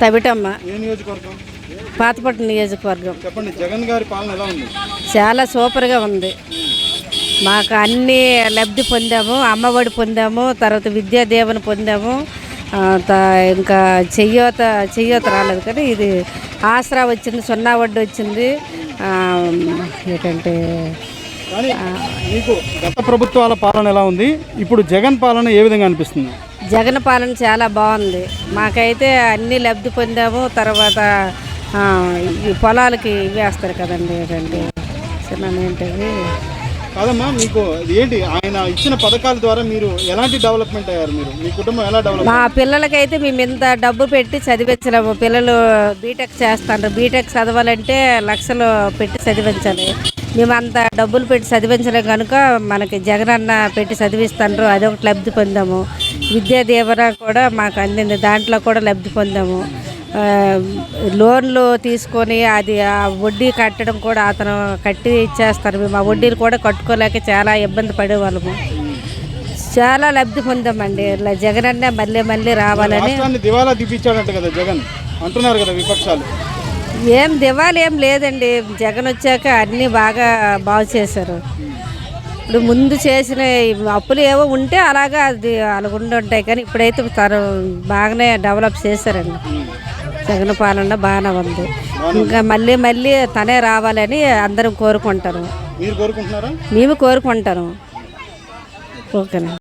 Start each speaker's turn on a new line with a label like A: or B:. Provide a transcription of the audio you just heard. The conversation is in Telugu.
A: తవిటమ్మ.
B: ఏ నియోజకవర్గం? చెప్పండి జగన్ గారి పాలన ఎలా ఉంది?
A: చాలా సూపర్గా ఉంది. మాకు అన్ని లబ్ధి పొందాము అమ్మఒడి పొందాము తర్వాత విద్యా దీవెన పొందాము ఇంకా చెయ్యోత చెయ్యోత రాలేదు కానీ ఇది ఆసరా వచ్చింది సున్నా వడ్డీ వచ్చింది. ఏంటంటే
B: మీకు గత ప్రభుత్వాల పాలన ఎలా ఉంది? ఇప్పుడు జగన్ పాలన ఏ విధంగా అనిపిస్తుంది?
A: జగన్ పాలన చాలా బాగుంది. మాకైతే అన్ని లబ్ధి పొందాము తర్వాత ఈ పొలాలకి ఇవి వేస్తారు కదండి ఏంటంటే చిన్న ఏంటది?
B: కాదమ్మా మీకు ఏంటి? ఆయన ఇచ్చిన పథకాల ద్వారా మీరు ఎలాంటి డెవలప్మెంట్ అయ్యారు మీరు? మీ కుటుంబం ఎలా డెవలప్
A: మా పిల్లలకైతే మేము ఇంత డబ్బు పెట్టి చదివించలేము. పిల్లలు బీటెక్ చేస్తారు బీటెక్ చదవాలంటే లక్షలు పెట్టి చదివించాలి. మేము అంత డబ్బులు పెట్టి చదివించలేం కనుక మనకి జగనన్న పెట్టి చదివిస్తారు అదొకటి లబ్ధి పొందాము. విద్యా దీవెన కూడా మాకు అందింది. దాంట్లో కూడా లబ్ధి పొందాము. లోన్లు తీసుకొని అది ఆ వడ్డీ కట్టడం కూడా అతను కట్టి ఇచ్చేస్తారు. మేము ఆ వడ్డీలు కూడా కట్టుకోలేక చాలా ఇబ్బంది పడేవాళ్ళము. చాలా లబ్ధి పొందామండి. ఇలా జగనన్న మళ్ళీ మళ్ళీ రావాలని.
B: దివాలా కదా జగన్. అంటున్నారు కదా విపక్షాలు.
A: ఏం దివాళి ఏం లేదండి. జగన్ వచ్చాక అన్నీ బాగా బాగు చేశారు. ఇప్పుడు ముందు చేసిన అప్పులు ఏవో ఉంటే అలాగా అది ఉండి ఉంటాయి కానీ ఇప్పుడైతే తను బాగానే డెవలప్ చేశారండి. జగన్ పాలన బాగానే ఉంది. ఇంకా మళ్ళీ మళ్ళీ తనే రావాలని అందరం కోరుకుంటారు. మేము కోరుకుంటారు. ఓకేనా?